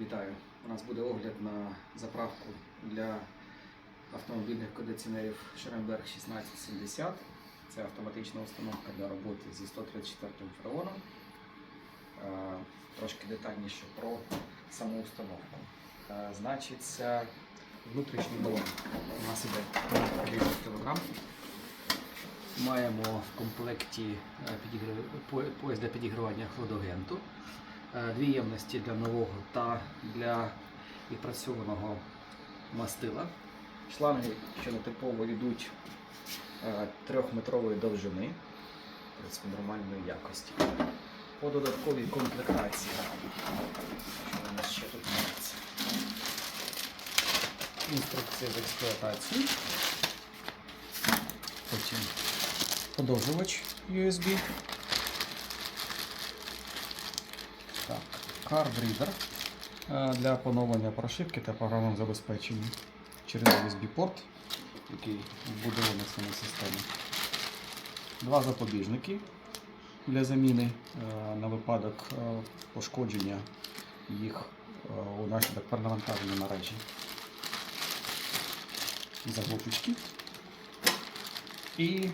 Вітаю! У нас буде огляд на заправку для автомобільних кондиціонерів Шеренберг 1670. Це автоматична установка для роботи зі 134 фреоном. Е, Трошки детальніше про саму установку. Е, Значить, це внутрішній балон. У нас іде 9 кг. Маємо в комплекті е, пояс для підігрівання хладагенту. Е, Дві ємності для нового та для відпрацьованого мастила. Шланги, що нетипово йдуть е, трьохметрової довжини, в принципі, нормальної якості. По додатковій комплектації, що у нас ще тут мається. Інструкція з експлуатації. Потім подовжувач USB. Так, карбрідер е, для поновлення прошивки та програмного забезпечення через USB-порт, який вбудований в самій системі. Два запобіжники для заміни е, на випадок е, пошкодження їх е, унаслідок перенавантаження мережі. Заглушечки. І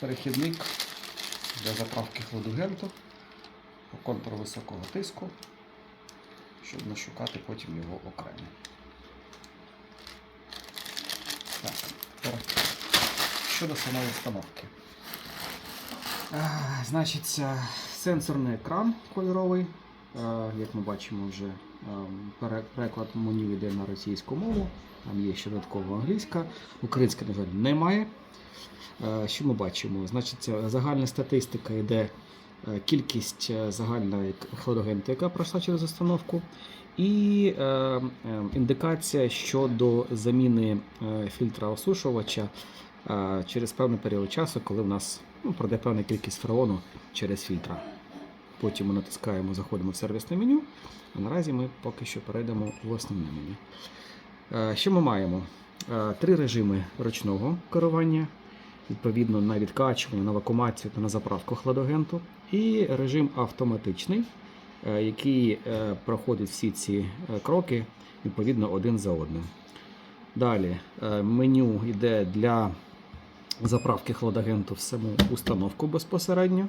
перехідник для заправки хладагенту по контуру високого тиску, щоб не шукати потім його окремо. Так, тепер щодо самої установки. А, Значить, сенсорний екран кольоровий. Е, Як ми бачимо, вже переклад меню йде на російську мову. Там є ще додаткова англійська. Українська, на жаль, немає. Е, Що ми бачимо? Значить, загальна статистика йде е, кількість е, загальної хладагенту, яка пройшла через установку, і е, е, індикація щодо заміни е, фільтра осушувача е, через певний період часу, коли в нас ну, пройде певна кількість фреону через фільтра. Потім ми натискаємо, заходимо в сервісне меню, а наразі ми поки що перейдемо в основне меню. Е, Що ми маємо? Е, Три режими ручного керування, відповідно на відкачування, на вакуумацію та на заправку хладагенту, і режим автоматичний, е, який е, проходить всі ці е, кроки відповідно один за одним. Далі меню йде для заправки хладагенту в саму установку безпосередньо.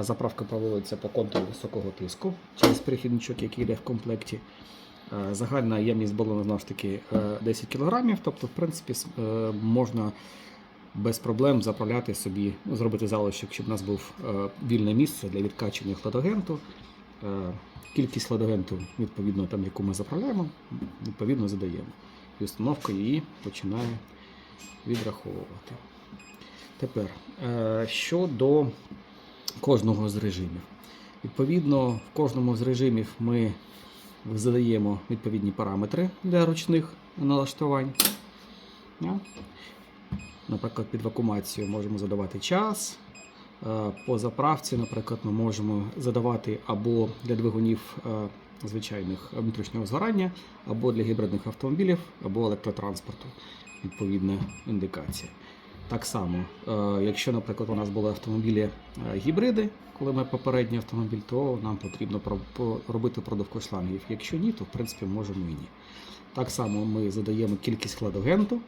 Заправка проводиться по контуру високого тиску через перехідничок, який йде в комплекті. Загальна ємність балону знову ж таки е, 10 кг, тобто, в принципі, можна без проблем заправляти собі, ну, зробити залишок, щоб у нас був е, вільне місце для відкачування хладагенту. Е, Кількість хладагенту, відповідно, там, яку ми заправляємо, відповідно задаємо. І установка її починає відраховувати. Тепер е, щодо кожного з режимів. Відповідно, в кожному з режимів ми задаємо відповідні параметри для ручних налаштувань. Наприклад, під вакуумацію можемо задавати час. Е, По заправці, наприклад, ми можемо задавати або для двигунів е, звичайних внутрішнього згорання, або для гібридних автомобілів, або електротранспорту. Відповідна індикація. Так само, е, якщо, наприклад, у нас були автомобілі гібриди, коли ми попередній автомобіль, то нам потрібно робити продавку шлангів. Якщо ні, то в принципі можемо і ні. Так само ми задаємо кількість хладагенту, е,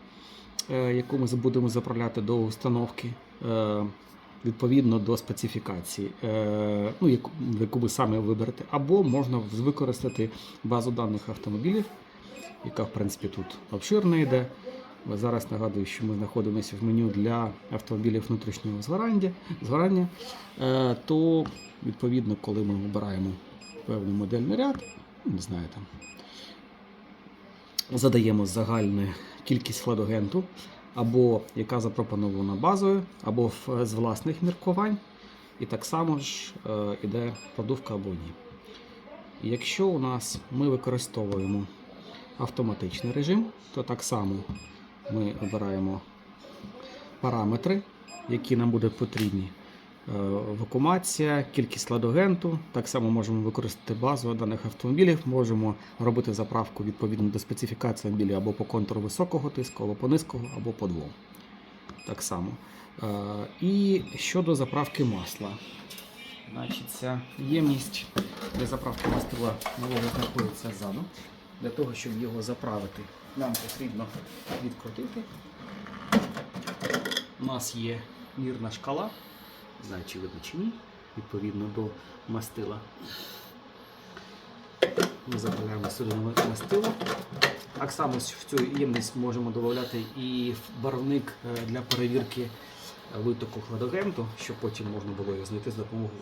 яку ми будемо заправляти до установки. е, Відповідно до специфікації, е, ну, яку, яку ви самі виберете, або можна використати базу даних автомобілів, яка в принципі тут обширна йде. Зараз нагадую, що ми знаходимося в меню для автомобілів внутрішнього згорання, е, то відповідно, коли ми обираємо певний модельний ряд, не знаю там, задаємо загальну кількість хладагенту, або яка запропонована базою, або з власних міркувань, і так само ж е, іде продувка або ні. Якщо у нас ми використовуємо автоматичний режим, то так само ми обираємо параметри, які нам будуть потрібні. Е, Вакуумація, кількість ладогенту. Так само можемо використати базу даних автомобілів, можемо робити заправку відповідно до специфікації автомобіля або по контуру високого тиску, або по низького, або по двом. Так само. Е, І щодо заправки масла. Значить, ємність для заправки мастила нового знаходиться ззаду. Для того, щоб його заправити, нам потрібно відкрутити. У нас є мірна шкала, знаю, чи видно чи ні, відповідно до мастила. Ми заправляємо сюди мастило. Так само в цю ємність можемо додати і барвник е, для перевірки витоку хладагенту, щоб потім можна було його знайти з допомогою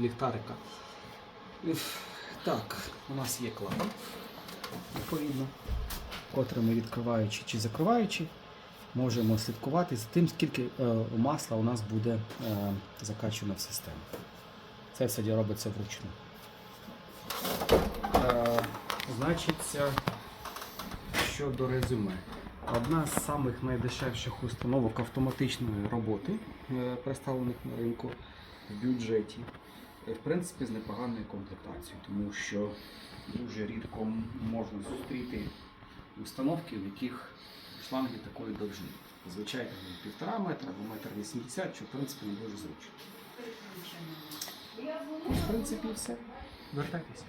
ліхтарика. Так, у нас є клапан, відповідно, котрий ми відкриваючи чи закриваючи, можемо слідкувати за тим, скільки е, масла у нас буде е, закачано в систему. Це все робиться вручну. Е, значить, е, щодо резюме. Одна з самих найдешевших установок автоматичної роботи, представлених на ринку в бюджеті. В принципі, з непоганою комплектацією, тому що дуже рідко можна зустріти установки, в яких шланги такої довжини. Там півтора метра або метр вісімдесят, що в принципі не дуже зручно. В принципі, все. Вертайтеся.